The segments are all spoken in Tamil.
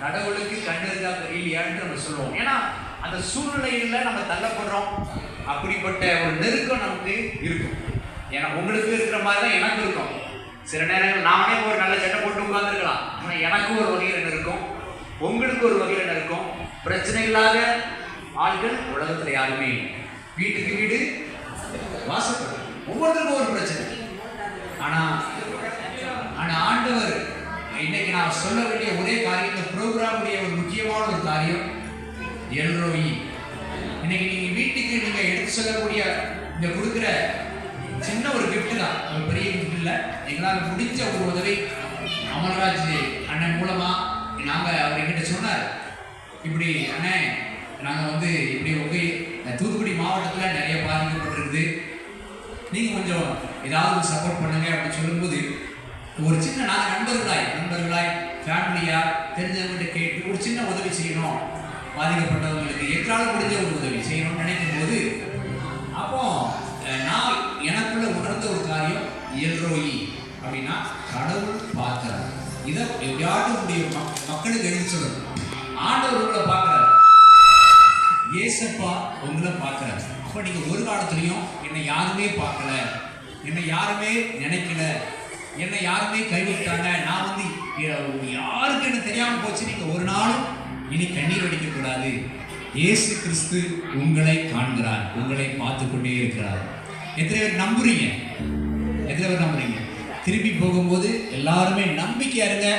கடவுளுக்கு கண்ணு இருக்கா தெரியலையான்னு நம்ம சொல்லுவோம். ஏன்னா அந்த சூழ்நிலையில நம்ம தள்ளப்படுறோம். அப்படிப்பட்ட ஒரு நெருக்கம் நமக்கு இருக்கும். ஏன்னா உங்களுக்கு இருக்கிற மாதிரி தான் எனக்கு இருக்கும். சில நேரங்கள் நானே ஒரு நல்ல சட்டை போட்டு உட்காந்துருக்கலாம் ஆனால் எனக்கும் ஒரு வகையில் என்ன இருக்கும்? உங்களுக்கு ஒரு வகையில் என்ன இருக்கும்? பிரச்சனை இல்லாத ஆள்கள் உலகத்தில் யாருமே இல்லை. வீட்டுக்கு வீடு வாசப்படும் ஒவ்வொருத்தருக்கும் ஒரு பிரச்சனை. ஆனால் ஆனால் ஆண்டவர் இன்னைக்கு நான் சொல்ல வேண்டிய ஒரே காரியம் இந்த ப்ரோக்ராமுடைய ஒரு முக்கியமான ஒரு காரியம் எல்ரோயி இன்னைக்கு நீங்க வீட்டுக்கு நீங்க எடுத்து சொல்லக்கூடிய இந்த கொடுக்குற சின்ன ஒரு கிஃப்ட் தான். ஒரு பெரிய கிஃப்ட் இல்லை. எங்களால் முடிஞ்ச ஒரு உதவி அமர்ராஜ் அண்ணன் மூலமா நாங்க அவர் எங்கிட்ட சொன்னார். இப்படி அண்ணே நாங்கள் வந்து இப்படி உங்க தூத்துக்குடி மாவட்டத்தில் நிறைய பாதிக்கப்பட்டிருக்குது. நீங்கள் கொஞ்சம் ஏதாவது சப்போர்ட் பண்ணுங்க அப்படின்னு சொல்லும்போது ஒரு சின்ன நாங்கள் நண்பர்களாய் நண்பர்களாய் ஃபேமிலியா தெரிஞ்சவங்ககிட்ட கேட்டு ஒரு சின்ன உதவி செய்யணும். பாதிக்கப்பட்டவங்களுக்கு எங்களால் முடிஞ்ச ஒரு உதவி செய்யணும்னு நினைக்கும் போது அப்போ நான் எனக்குள்ள உணர்ந்த ஒரு காரியம் எல்ரோயி அப்படின்னா கடவுள் பார்க்கிறார். இதை எப்படியாட்டும் முடியும். மக்களுக்கு எழுதி சொல்லணும். ஆண்டவர் உங்களை பார்க்கிறார். ஏசப்பா உங்களை பார்க்குறாரு. அப்போ நீங்கள் ஒரு காலத்துலையும் என்னை யாருமே பார்க்கல. என்னை யாருமே நினைக்கல. என்னை யாருமே கைவிட்டாங்க. நான் வந்து யாருக்கு என்ன தெரியாமல் போச்சு. நீங்கள் ஒரு நாளும் இனி கண்ணீர் வடிக்கக்கூடாது இயேசு கிறிஸ்து உங்களை காண்கிறார். உங்களை பார்த்து கொண்டே இருக்கிறார். எத்தனை பேர் நம்புறீங்க? எத்தனை பேர் நம்புறீங்க? திரும்பி போகும்போது எல்லாருமே நம்பிக்கையா இருங்க.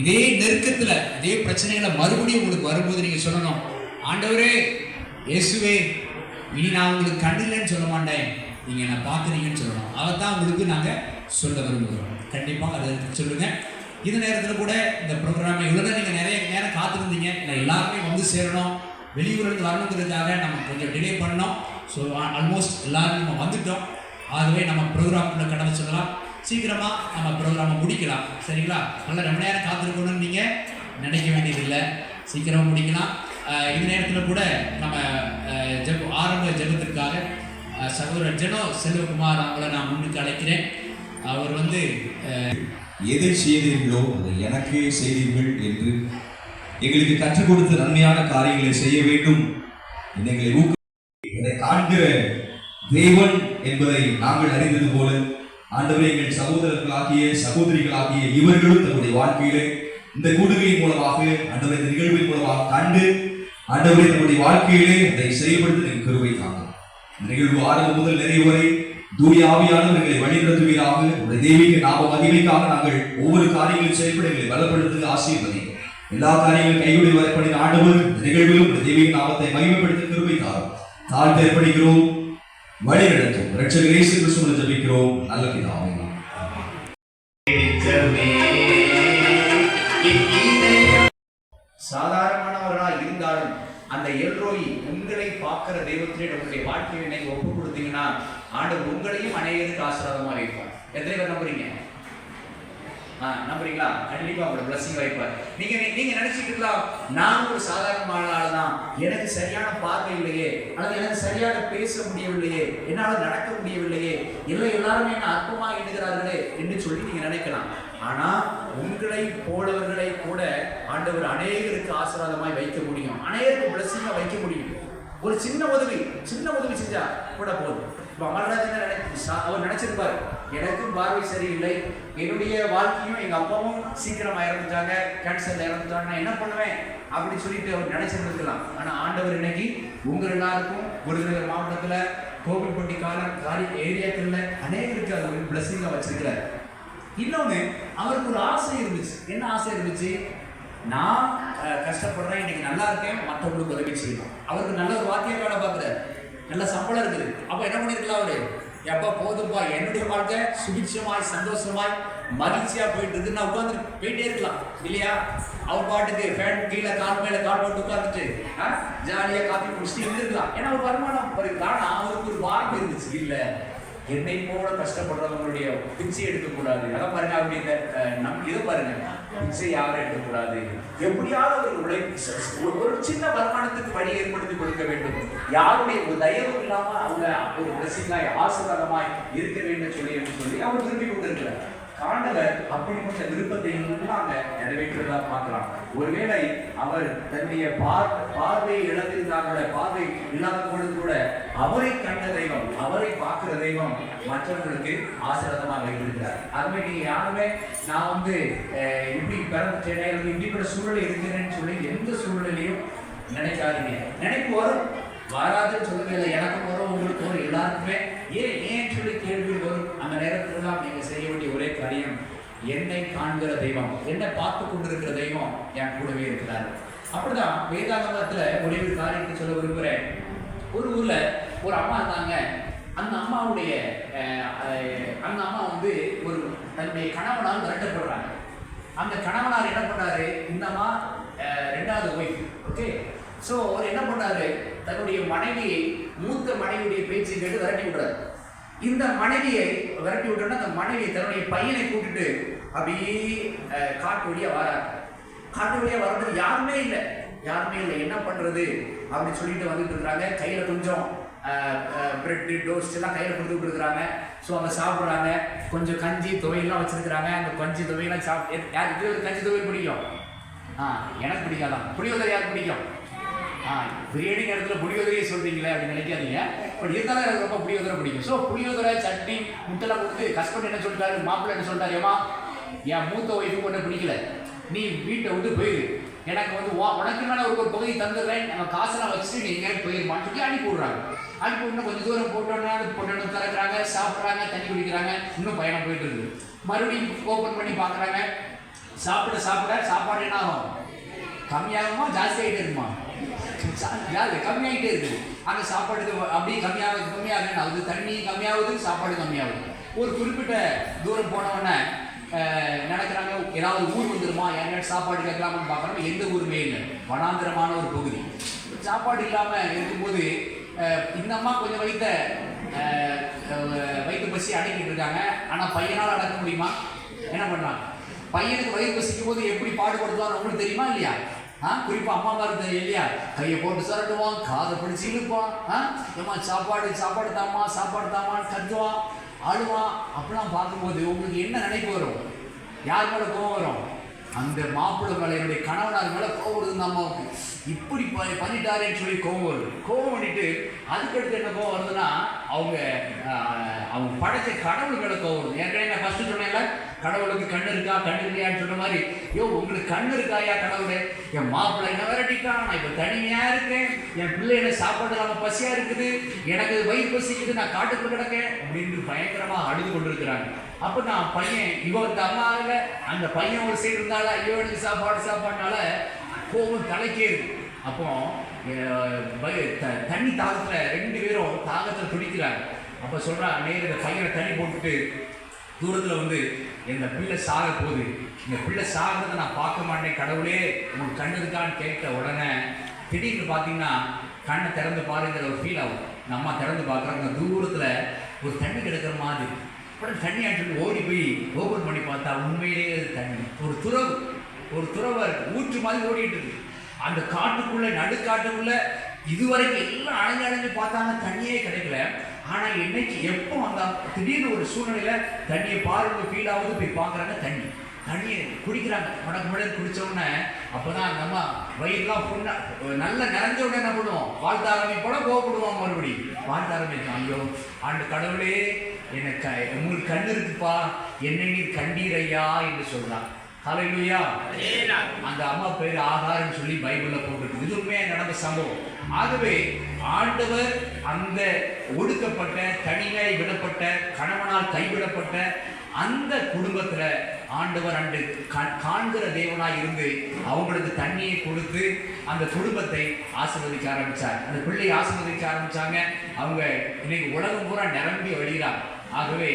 இதே நெருக்கத்துல இதே பிரச்சனைகளை மறுபடியும் உங்களுக்கு வரும்போது நீங்க சொல்லணும் ஆண்டவரே இயேசுவே இனி நான் உங்களுக்கு கண்டில்லைன்னு சொல்ல மாட்டேன். நீங்கள் என்னை பார்க்குறீங்கன்னு சொல்லணும். அதை தான் உங்களுக்கு நாங்கள் சொல்ல விரும்புகிறோம். கண்டிப்பாக அதை சொல்லுங்க. இந்த நேரத்தில் கூட இந்த ப்ரோக்ராம் இவ்வளோ நீங்கள் நிறைய நேரம் காத்திருந்தீங்க. நான் எல்லாருமே வந்து சேரணும். வெளியூர்லேருந்து வரணுங்கிறதுக்காக நம்ம கொஞ்சம் டிலே பண்ணோம். ஸோ ஆல்மோஸ்ட் எல்லோரும் நம்ம வந்துட்டோம். ஆகவே நம்ம ப்ரோக்ராம்குள்ளே கடந்து சொல்லலாம். சீக்கிரமாக நம்ம ப்ரோக்ராமை முடிக்கலாம். சரிங்களா? நல்லா ரொம்ப நேரம் காத்திருக்கணும்னு நீங்கள் நினைக்க வேண்டியதில்லை. சீக்கிரமாக முடிக்கலாம். இந்த நேரத்தில் கூட நம்ம ஆஹ் ஜெப ஆரம்ப ஜெபத்திற்காக சகோரஞ்சனோ செல்வகுமார் அவங்கள நான் முன்னுக்கு அழைக்கிறேன். அவர் வந்து எதை செய்தீர்களோ அதை எனக்கே செய்தீர்கள் என்று எங்களுக்கு கற்றுக் கொடுத்த நன்மையான காரியங்களை செய்ய வேண்டும். எங்களை ஊக்க இதை காண்கிற தேவன் என்பதை நாங்கள் அறிந்தது போல ஆண்டவரை எங்கள் சகோதரர்களாகிய சகோதரிகளாகிய இவர்களும் தங்களுடைய வாழ்க்கையிலே இந்த கூடுகையின் மூலமாக ஆண்டவரை இந்த நிகழ்வின் மூலமாக கண்டு ஆண்டவரை தங்களுடைய வாழ்க்கையிலே அதை செயல்படுத்த கருவை தாங்க. நிகழ்வு ஆரம்பம் முதல் நிறைவு வரை தூய ஆவியானவர் எங்களை வழிநடத்துவீராக. உடைய தெய்வீக நாம மகிமைக்காக நாங்கள் ஒவ்வொரு காரியங்களும் செயல்பட எங்களை பலப்படுத்துவது ஆசீர்வதி. எல்லா காரியங்களும் கைகூடி வரப்படின ஆண்டவர் நிகழ்விலும் உடைய தெய்வீக நாமத்தை மகிமைப்படுத்த கிருபை தாரும் தாழ்த்து ஏற்படுகிறோம். வழி நடத்தும் ரட்சகர் இயேசு கிறிஸ்துவின் ஜெபிக்கிறோம். நல்ல பிதாவே. அந்த எல்ரோய் உங்களை பார்க்கிற தெய்வத்திலே உங்களுடைய வாழ்க்கையை இன்னைக்கு ஒப்பு கொடுத்தீங்கன்னா ஆண்டு உங்களையும் அநேகருக்கு ஆசீர்வாதமாக இருப்பார். எத்தனை பேர் நம்புறீங்க? ஆ நம்புறீங்களா? கண்டிப்பா உங்களோட பிளஸிங் வைப்பார் நீங்க நீங்க நினைச்சிட்டு இருக்கலாம் நான் ஒரு சாதாரணமான ஆள் தான். எனக்கு சரியான பார்வை இல்லையே அல்லது எனக்கு சரியாக பேச முடியவில்லையே என்னால் நடக்க முடியவில்லையே இல்லை எல்லாருமே என்ன அற்பமாக எண்ணுகிறார்களே என்று சொல்லி நீங்க நினைக்கலாம். ஆனா உங்களை போலவர்களை கூட ஆண்டவர் அநேகருக்கு ஆசீர்வாதமாய் வைக்க முடியும். அநேகருக்கு பிளஸிங்காக வைக்க முடியும். ஒரு சின்ன உதவி சின்ன உதவி செஞ்சா கூட போதும். இப்போ அமர்ராஜ் என்ன சா- அவர் நினைச்சிருப்பாரு எனக்கும் பார்வை சரியில்லை. என்னுடைய வாழ்க்கையும் எங்கள் அப்பாவும் சீக்கிரமாக இறந்துட்டாங்க கேன்சரில் இறந்துட்டாங்க. நான் என்ன பண்ணுவேன்? அப்படின்னு சொல்லிட்டு அவர் நினைச்சிருந்துருக்கலாம். ஆனால் ஆண்டவர் இன்னைக்கு உங்கள் எல்லாருக்கும் விருதுநகர் மாவட்டத்தில் கோவில்பட்டி காலம் காரி ஏரியாக்களில் அநேகருக்கு அது ஒரு பிளஸிங்கா வச்சிருக்கிறார். இன்னொன்று அவருக்கு ஒரு ஆசை இருந்துச்சு. என்ன ஆசை இருந்துச்சு? நான் கஷ்டப்படுறேன் இன்னைக்கு நல்லா இருக்கேன் மற்றவங்களுக்கு உதவி செய்யணும் அவருக்கு நல்ல ஒரு வாத்தியம் வேலை பார்க்குறாரு. நல்ல சம்பளம் இருக்குது. அப்போ என்ன பண்ணிருக்கலாம் அவரு? எப்போ போதும்பா என்னுடைய வாழ்க்கை சுபிட்சமாய் சந்தோஷமாய் மகிழ்ச்சியாக போயிட்டு இருக்கு நான் உட்காந்து போயிட்டே இருக்கலாம். இல்லையா? அவர் பாட்டுக்கு ஃபேன் கீழே கால் மேலே கால் போட்டு உட்காந்துட்டு ஜாலியாக காப்பி குடிச்சிட்டு இருந்துருக்கலாம். ஏன்னா ஒரு வருமானம் வருது ஆனா அவருக்கு ஒரு வாய்ப்பு இருந்துச்சு. இல்லை என்னை போல கஷ்டப்படுறவங்களுடைய பிச்சை எடுக்கக்கூடாது. அதான் பாருங்க அப்படி இந்த அஹ், நம் இதை பாருங்க. பிச்சை யாரும் எடுக்கக்கூடாது. எப்படியாவது ஒரு உழைப்பு ஒரு- ஒரு சின்ன வருமானத்துக்கு வழி ஏற்படுத்தி கொடுக்க வேண்டும். யாருடைய ஒரு தயவு இல்லாம அவங்க ஒரு பிளஸிங்காய் ஆசீர்வாதமாய் இருக்க வேண்டும் சொல்லி என்று சொல்லி அவர் விரும்பி கொண்டிருக்கிறார். ஆண்டவர் அப்படிப்பட்ட விருப்பத்தை எல்லாம் நிறைவேற்றுவதா பார்க்கலாம். ஒருவேளை அவர் தன்னுடைய பார் பார்வையை இழந்திருந்தால் கூட பார்வை இல்லாத பொழுது கூட அவரை கண்ட தெய்வம் அவரை பார்க்கிற தெய்வம் மற்றவர்களுக்கு ஆசிரதமாக வைத்திருக்கிறார் அதுவே நீங்க யாருமே நான் வந்து இப்படி பிறந்துட்டேனே அல்லது இப்படிப்பட்ட சூழல் இருக்கிறேன்னு சொல்லி எந்த சூழ்நிலையும் நினைக்காதீங்க. நினைப்பு வரும். வராதுன்னு சொல்லுங்க இல்லை வரும் உங்களுக்கு வரும் எல்லாருக்குமே. ஏன் ஏன் சொல்லி கேள்வி வரும்? அந்த நேரத்துலலாம் நீங்க காரியம் என்னை காண்கிற தெய்வம் என்னை பார்த்து கொண்டிருக்கிற தெய்வம் என் கூடவே இருக்கிறார். அப்படிதான் வேதாகமத்தில் ஒரே ஒரு காரியத்தை சொல்ல விரும்புகிறேன் ஒரு ஊரில் ஒரு அம்மா இருந்தாங்க. அந்த அம்மாவுடைய அந்த அம்மா வந்து ஒரு தன்னுடைய கணவனால் விரட்டப்படுறாங்க அந்த கணவனார் என்ன பண்ணாரு இந்த அம்மா ரெண்டாவது ஒய்ஃப் ஓகே ஸோ அவர் என்ன பண்ணாரு தன்னுடைய மனைவியை மூத்த மனைவியுடைய பேச்சு கேட்டு விரட்டி விடுறாரு. இந்த மனைவியை விரட்டி விட்டோன்னா அந்த மனைவி தன்னுடைய பையனை கூட்டிட்டு அப்படியே காட்டு வழியாக வராரு காட்டு வழியாக வர்றது யாருமே இல்லை. யாருமே இல்லை. என்ன பண்ணுறது அப்படின்னு சொல்லிட்டு வந்துட்டு இருக்கிறாங்க. கையில் கொஞ்சம் பிரெட்டு டோஸ்ட் எல்லாம் கையில் கொடுத்து இருக்கிறாங்க ஸோ அவங்க சாப்பிட்றாங்க. கொஞ்சம் கஞ்சி துவையெல்லாம் வச்சுருக்குறாங்க. அந்த கஞ்சி துவையெல்லாம் சாப்பிட்டு யார் இது கஞ்சி துவை பிடிக்கும்? ஆ எனக்கு பிடிக்காதான் புளியோதரை யாருக்கு பிடிக்கும்? ஆ பிரியாணி நேரத்தில் புளியோதரையே சொல்றீங்களே அப்படின்னு நினைக்காதீங்க. பட் இருந்தாலும் எனக்கு ரொம்ப புளியோதரை பிடிக்கும். ஸோ புளியோதரை சட்னி முட்டெல்லாம் கொடுத்து ஹஸ்பண்ட் என்ன சொல்லிட்டாரு மாப்பிள்ளை என்ன சொல்லிட்டாரு ஏமா என் மூத்த ஒய்ஃபுக்கு ஒன்றும் பிடிக்கல. நீ வீட்டை விட்டு போயிரு. எனக்கு வந்து உன் உனக்கு மேலே ஒரு ஒரு பகுதி தந்துடுறேன். நம்ம காசெல்லாம் வச்சுட்டு நீ எங்கேயும் போயிருமான்னு சொல்லி அனுப்பி விட்றாங்க. அனுப்பி விட்டு கொஞ்சம் தூரம் போட்டோன்னா அது பொண்ணு திறக்கிறாங்க சாப்பிட்றாங்க தண்ணி குடிக்கிறாங்க. இன்னும் பயணம் போயிட்டு இருக்குது மறுபடியும் ஓப்பன் பண்ணி பார்க்குறாங்க. சாப்பிட சாப்பிட சாப்பாடு என்ன ஆகும்? கம்மியாகுமா ஜாஸ்தி ஆகிட்டே இருக்குமா? யாரு கம்மியாகிட்டே இருக்குது. அந்த சாப்பாடு அப்படியே கம்மியாக கம்மியாக அது தண்ணி கம்மியாகுது சாப்பாடு கம்மியாகுது. ஒரு குறிப்பிட்ட தூரம் போனவொடனே நினைக்கிறாங்க ஏதாவது ஊர் வந்துருமா? யாருக்காவது சாப்பாடு கேட்கலாமான்னு பார்க்குறோம் எந்த ஊருமே இல்லை. வனாந்திரமான ஒரு பகுதி. சாப்பாடு இல்லாமல் இருக்கும்போது இந்த அம்மா கொஞ்சம் வைத்த வயிற்று பசி அடக்கிட்டு இருக்காங்க. ஆனால் பையனால் அடக்க முடியுமா? என்ன பண்ணுறாங்க பையனுக்கு வயிறு பசிக்கும் போது எப்படி பாடுபடுத்துவான்னு உங்களுக்கு தெரியுமா இல்லையா? ஆ? அம்மா அம்மா தெரியும் இல்லையா? கையை போட்டு சரட்டுவான் காதை பிடிச்சி இழுப்பான் ஆ? ஏம்மா சாப்பாடு சாப்பாடு தாம்மா சாப்பாடு தாமான்னு கத்துவான் அழுவான் அப்படிலாம் பார்க்கும்போது உங்களுக்கு என்ன நினைப்பு வரும்? யார் மேலே கோவம் வரும்? அந்த மாப்பிள்ளை மேலே என்னுடைய கணவனார் மேலே கோவம் வருது இந்த அம்மாவுக்கு இப்படி ப- பண்ணிட்டாரேன்னு சொல்லி கோவம் வருது. கோவம் பண்ணிட்டு அதுக்கடுத்து என்ன கோவம் வருதுன்னா அவங்க அவங்க படைச்ச கடவுள் மேலே கோவம் வருது. ஏற்கனவே நான் ஃபஸ்ட்டு சொன்னேன்ல கடவுளுக்கு கண் இருக்கா கண் இல்லையான்னு சொன்ன மாதிரி ஐயோ உங்களுக்கு கண் இருக்காயா கடவுளே? என் மாப்பிள்ளை என்ன விரட்டிட்டான்? நான் இப்போ தனியாக இருக்கேன். என் பிள்ளை என்ன சாப்பாடு இல்லாமல் பசியாக இருக்குது? எனக்கு வயிறு பசிக்குது நான் காட்டுக்குள்ள கிடக்கேன். அப்படின்னு பயங்கரமாக அழுது கொண்டிருக்கிறாங்க. அப்போ நான் பையன் இவன் அம்மா இல்லை அந்த பையன் ஒரு சைடு இருந்தாலும் ஐயோ சாப்பாடு சாப்பாடுனால கோவம் தலைக்கேறுது அப்போ த- தண்ணி தாகத்துல ரெண்டு பேரும் தாகத்துல துடிக்கிறாங்க. அப்ப சொல்றாங்க நேர் இந்த பையனை தண்ணி போட்டுட்டு தூரத்துல வந்து இந்த பிள்ளை சாக போகுது. இந்த பிள்ளை சாகிறத நான் பார்க்க மாட்டேன் கடவுளே. உங்களுக்கு கண்ணு இருக்கான்னு கேட்ட உடனே திடீர்னு பார்த்தீங்கன்னா கண்ணை திறந்து பாருங்கிற ஒரு ஃபீல் ஆகும். நம்ம அம்மா திறந்து பார்க்குறாங்க தூரத்தில் ஒரு தண்ணி கிடக்கிற மாதிரி. அப்புறம் தண்ணி ஆட்டு ஓடி போய் ஓப்பன் பண்ணி பார்த்தா உண்மையிலேயே அது தண்ணி. ஒரு துறவு. ஒரு துறவை இருக்குது ஊற்று மாதிரி ஓடிட்டு இருக்கு. அந்த காட்டுக்குள்ளே நடுக்காட்டுக்குள்ளே இதுவரைக்கும் எல்லாம் அணைஞ்சு அணைஞ்சு பார்த்தாங்க தண்ணியே கிடைக்கல. ஆனால் என்னைக்கு எப்போ அந்த திடீர்னு ஒரு சூழ்நிலையில் தண்ணியை பாருங்க ஃபீல் ஆகுது போய் பார்க்குறாங்க தண்ணி. தண்ணீர் குடிக்கிறாங்க. முடக்கு முடக்கு குடித்தோடனே அப்போ தான் அந்த அம்மா வயிறுலாம் புண்ணா நல்லா நிறைஞ்ச உடனே என்ன பண்ணுவோம்? வாழ்த்த ஆரம்பிப்போட கோவப்படுவோம் மறுபடி. வாழ்த்த ஆரம்பிச்சோம் ஐயோ ஆண்டு கடவுளே எனக்கு க- உங்களுக்கு கண் இருக்குப்பா என்னை நீர் கண்டீரையா என்று சொல்கிறான் ஹalleluya. அந்த அம்மா பேர் ஆகார்னு சொல்லி பைபிளில் போட்டிருக்கு. இது உண்மையாக நடந்த சம்பவம். ஆகவே ஆண்டவர் அந்த ஒடுக்கப்பட்ட தனியாய் விடப்பட்ட கணவனால் கைவிடப்பட்ட அந்த குடும்பத்தில் ஆண்டவர் அன்று காண்கிற தேவனாய் இருந்து அவங்களுக்கு தண்ணியை கொடுத்து அந்த குடும்பத்தை ஆசீர்வதிக்க ஆரம்பிச்சார். அந்த பிள்ளையை ஆசீர்வதிக்க ஆரம்பிச்சாங்க. அவங்க இன்னைக்கு உலகம் பூரா நிரம்பி வழிகிறாங்க ஆகவே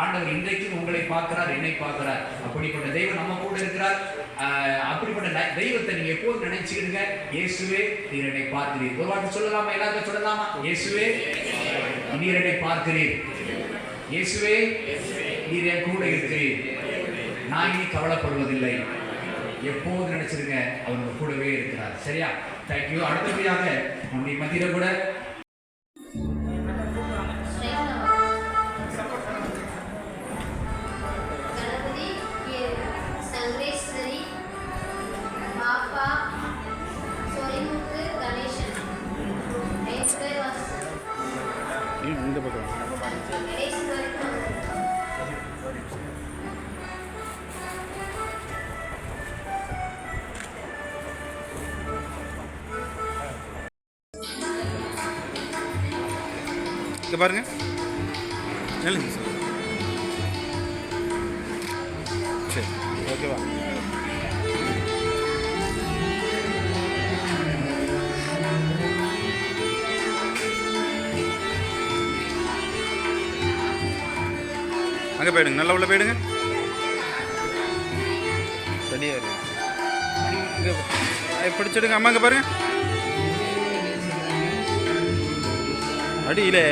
ஆண்டவர் இன்றைக்கும் உங்களை பார்க்கிறார் என்னை பார்க்கிறார். அப்படிப்பட்ட தெய்வம் நம்ம கூட இருக்கிறார். ஆஹ் அப்படிப்பட்ட தெய்வத்தை நீங்க எப்போது நினைச்சுக்கிடுங்க? இயேசுவே நீர் என்னை பார்க்கிறீர். ஒரு வார்த்தை சொல்லலாமா? எல்லாருக்கும் சொல்லலாமா? இயேசுவே நீர் என்னை பார்க்கிறீர். இயேசுவே நீர் என் கூட இருக்கிறீர். நான் இனி கவலைப்படுவதில்லை. எப்போது நினைச்சிருங்க அவங்க கூடவே இருக்கிறார். சரியா? தேங்க்யூ அடுத்தபடியாக நம்முடைய மத்தியில கூட. இந்த பக்கம். இங்கே பாருங்க. நில்லுங்க சார். சரி ஓகேவா? அங்கே போயிடுங்க நல்லா உள்ள போயிடுங்க. ரெடியாக இருக்கு. இங்கே பிடிச்சிடுங்க அம்மா அங்கே பாருங்கள் அடியிலே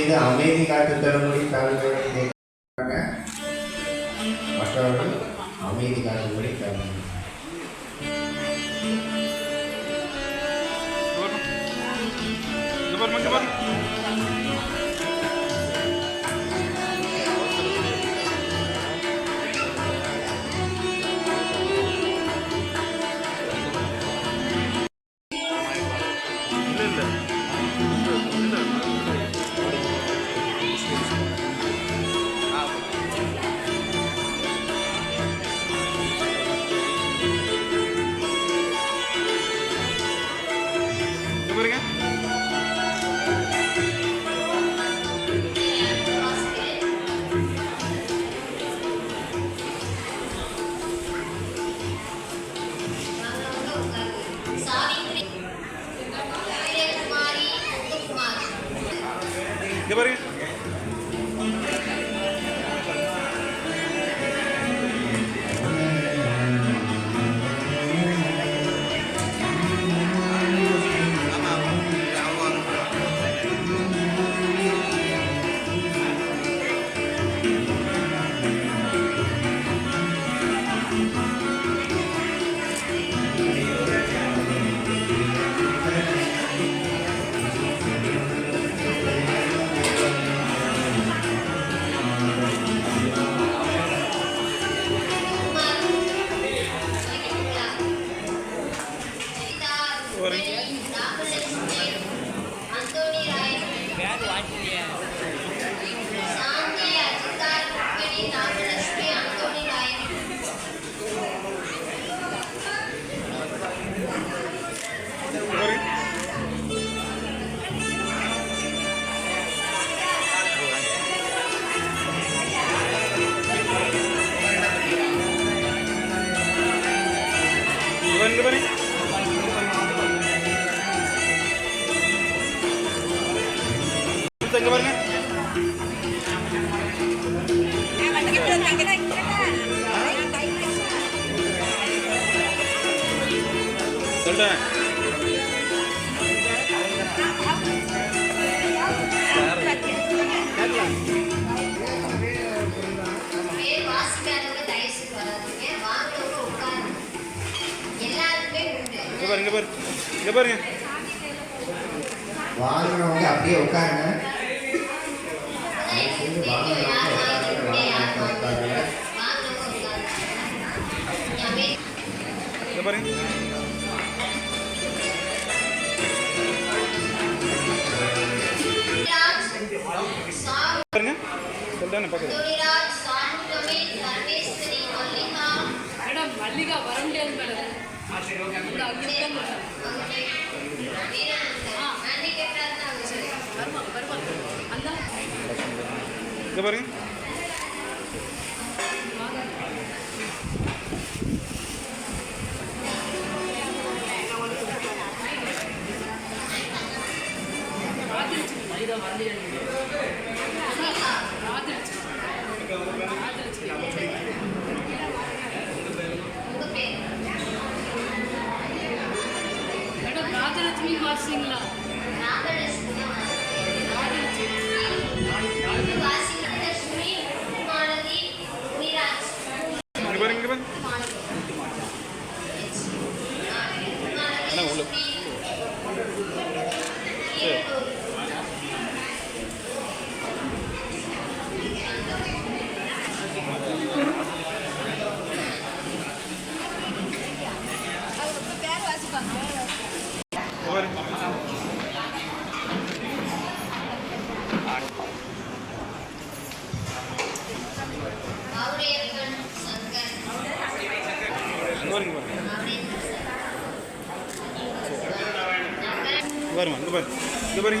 செய்து அமைதி காத்து தரும்படி தாழ்வுகளை மற்றவர்கள் அமைதி காட்டும்படி இங்கே உட்காருங்க எல்லாருக்குமே உண்டு இங்கே பாருங்க இங்கே பாருங்க. அப்படியே உட்காருங்க. மேடம் மல்லிகா வர பாருங்க. দুবার দুবারই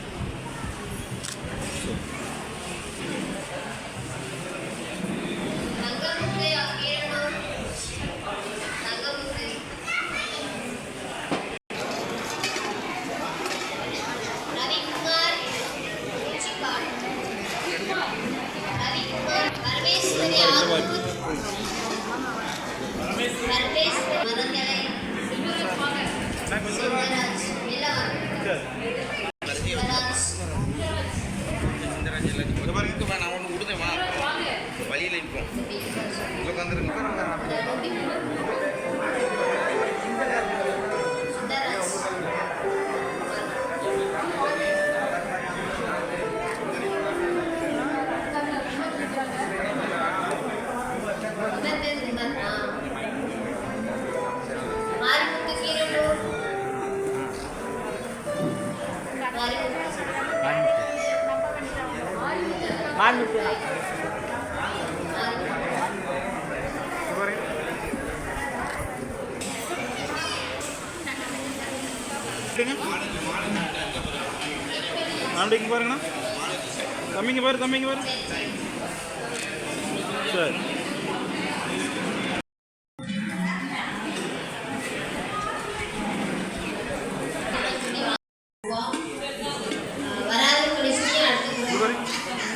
coming?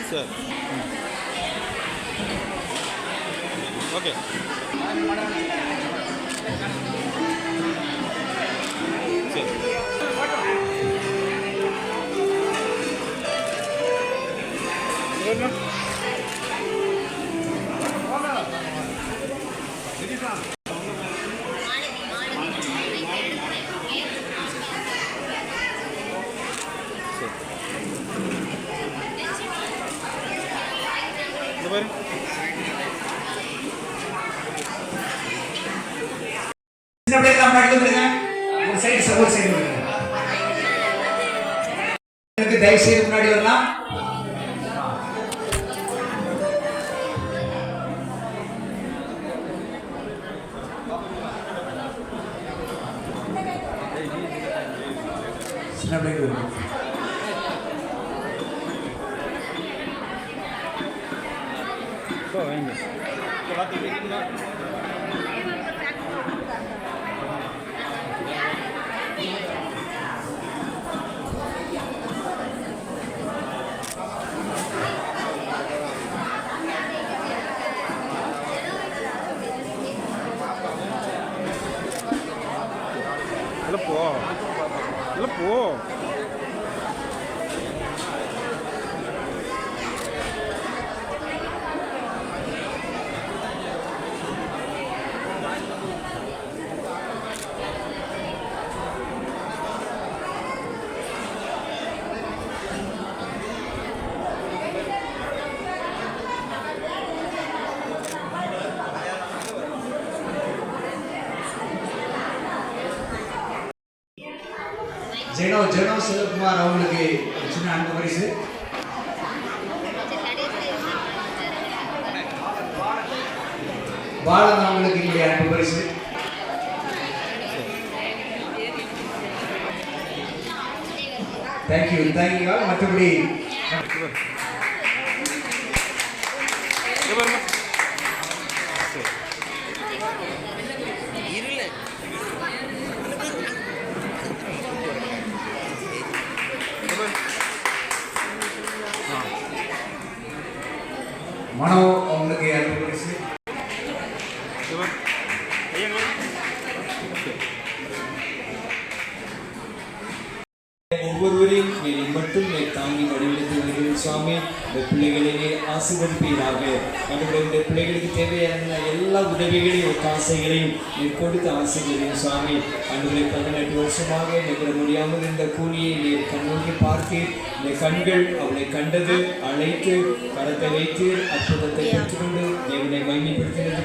Sir. Hmm. Okay. 特别好。ஜெனோ Jeno Selvakumar அவங்களுக்கு சின்ன அன்பு பரிசு. பாலன் அவங்களுக்கு இங்கே அன்பு பரிசு. தேங்க்யூ தேங்க்யூ மற்றபடி மனோ அவங்களுக்கு அன்பு பரிசு. ஒவ்வொருவரையும் நீர் மட்டும் நீர் தாங்கி வடிவெடுத்து வருகிறேன் சுவாமி இந்த பிள்ளைகளிலே ஆசீர்வதிப்பீராக. ஆண்டவரே, இந்த பிள்ளைகளுக்கு தேவையான எல்லா உதவிகளையும் ஒத்தாசைகளையும் நீர் கொடுத்து ஆசீர்வதியும் சுவாமி. அன்றுவரை பதினெட்டு வருஷமாக நிகழ முடியாமல் இந்த கூலியை நீர் கண்ணோக்கி பார்த்தீர் இந்த கண்கள் அவளை கண்டது அழைத்து வைத்து அற்புதத்தை பெற்றுக்கொண்டு தேவனை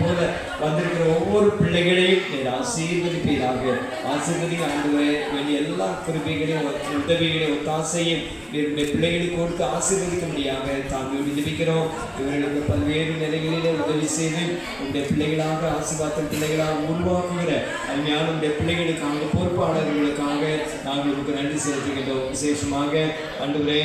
போல வந்திருக்கிற ஒவ்வொரு பிள்ளைகளையும் நீர் ஆசீர்வதிப்பீராக. ஆசீர்வதி வேண்டிய எல்லா கிருபைகளையும் உதவிகளையும் ஒத்தாசையும் என்னுடைய பிள்ளைகளுக்கு கொடுத்து ஆசீர்வதிக்க முடியாம தாங்கள் விடுவிக்கிறோம் இவர்களுக்கு பல்வேறு நிலைகளிலே உதவி செய்து உடைய பிள்ளைகளாக ஆசீர்வாதம் பிள்ளைகளாக உருவாக்குகிற அருமையான உடைய பிள்ளைகளுக்காக பொறுப்பாளர்களுக்காக நாங்கள் உங்களுக்கு நன்றி செலுத்துகின்றோம். விசேஷமாக அன்றுவரே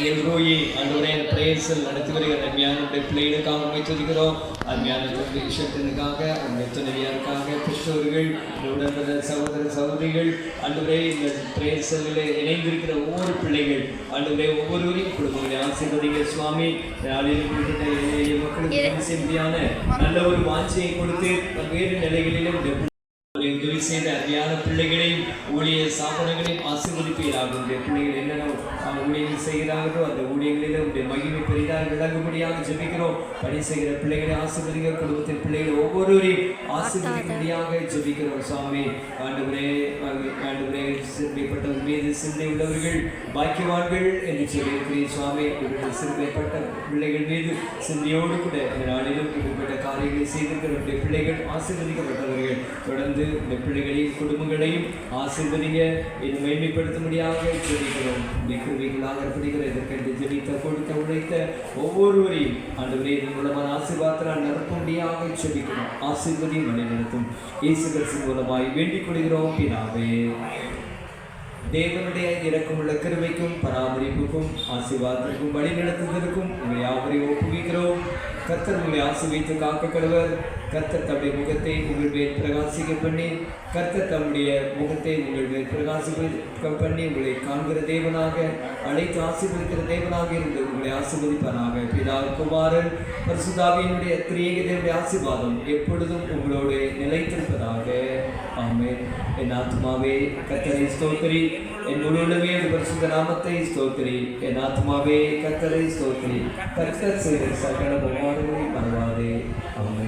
எல்ரோயி அன்றுவரே பிரேயர்ஸில் நடத்தி வருகிற அருமையான உடைய பிள்ளைகளுக்காக அமைச்சிருக்கிறோம் அருமையான விஷயத்தினுக்காக உடைய துணைவியாருக்காக பெற்றோர்கள் உடன்பட சகோதர சகோதரிகள் அன்றுவரே இந்த பிரேயர்ஸில் இணைந்திருக்கிற ஒவ்வொரு பிள்ளைகள் அன்றுவரே ஒவ்வொருவரையும் குடும்பங்களை ஆசீர்வதிங்க சுவாமி. நாளில் மக்களுக்கு செய்யும்படியான நல்ல ஒரு வாஞ்சியை கொடுத்து பல்வேறு நிலைகளிலும் உதவி செய்த அருமையான பிள்ளைகளையும் ஊழிய சாப்பனங்களையும் ஆசீர்வதிப்பீராக. உடைய பிள்ளைகள் என்னென்ன ஊழியங்கள் செய்கிறார்களோ அந்த ஊழியங்களில் உடைய மகிமை பெரிதாக விளங்கும்படியாக ஜெபிக்கிறோம். பணி செய்கிற பிள்ளைகளை ஆசீர்வதிங்க குடும்பத்தின் பிள்ளைகள் ஒவ்வொருவரையும் ஆசீர்வதிக்கும்படியாக ஜெபிக்கிறோம் சுவாமி ஆண்டவரே ஆண்டவரே சிறுமைப்பட்டவர் மீது சிந்தை உள்ளவர்கள் பாக்கியவான்கள் என்று சொல்லியிருக்கிறேன் சுவாமி இவர்கள் சிறுமைப்பட்ட பிள்ளைகள் மீது சிந்தையோடு கூட நாளிலும் இப்படிப்பட்ட காரியங்களை செய்திருக்கிற பிள்ளைகள் ஆசீர்வதிக்கப்பட்டவர்கள். தொடர்ந்து இந்த பிள்ளைகளையும் குடும்பங்களையும் ஆசீர்வதிங்க இது மேன்மைப்படுத்தும்படியாக ஜெபிக்கிறோம். கிருவிகளாக படிக்கிற இதற்கென்று ஜெபித்த கொடுத்த உழைத்த ஒவ்வொருவரையும் ஆண்டவரே இதன் மூலமான ஆசீர்வாதத்தால் நிரப்பும்படியாக ஜெபிக்கிறோம். ஆசீர்வதியும் வழிநடத்தும் இயேசு கிறிஸ்து மூலமாய் வேண்டிக் கொள்கிறோம். பிதாவே தேவனுடைய இரக்கமுள்ள கிருபைக்கும் பராமரிப்புக்கும் ஆசீர்வாதத்திற்கும் வழிநடத்துவதற்கும் உங்களை யாவரையும் ஒப்புவிக்கிறோம். கர்த்தர் உங்களை ஆசிர்வித்து காக்க கடவர் கர்த்தர் தம்முடைய முகத்தை உங்கள் மேல் பிரகாசிக்க பண்ணி கர்த்தர் தம்முடைய முகத்தை உங்கள் மேல் பிரகாசிக்க பண்ணி உங்களை காண்கிற தேவனாக அழைத்து ஆசீர்வதிக்கிற தேவனாக இருந்து உங்களை ஆசீர்வதிப்பானாக பிதா குமாரன் பரிசுதாவியினுடைய திரியேகதனுடைய ஆசீர்வாதம் எப்பொழுதும் உங்களோடு நிலைத்திருப்பதாக. ஆமே என் ஆத்மாவே கத்தரை ஸ்தோத்திரி. என் முழுவதுமே அந்த பரிசுத்த நாமத்தை ஸ்தோத்திரி. என் ஆத்மாவே கத்தரை ஸ்தோத்திரி. கர்த்தர் செய்த சகல உபகாரங்களை மறவாதே. ஆமென்.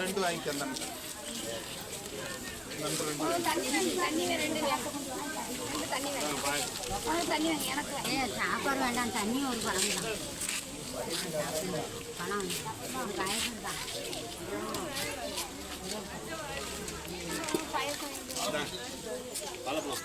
ரெண்டு வாங்கிக்க சாப்பாடு வேண்டாம். தண்ணி ஒரு பழம் தான். பழம் ஒரு காய்கறி தான். பழப்பழம்.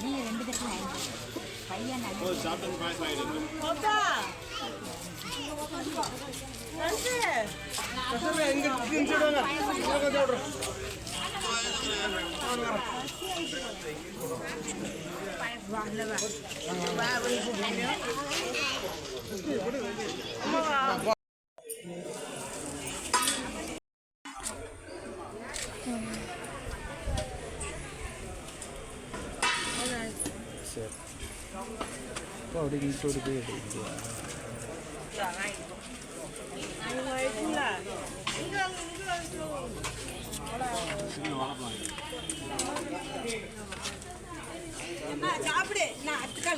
நீங்க ரெண்டு பேரும் பையன் எங்க தின்னுடுவாங்க கொஞ்சம் விடுறோம் சரி அப்போ அப்படி இன்சோடு போய் எடுத்துக்கிட்டியா சாப்பிடு நான் அத்துக்கால் வாய்ப்பு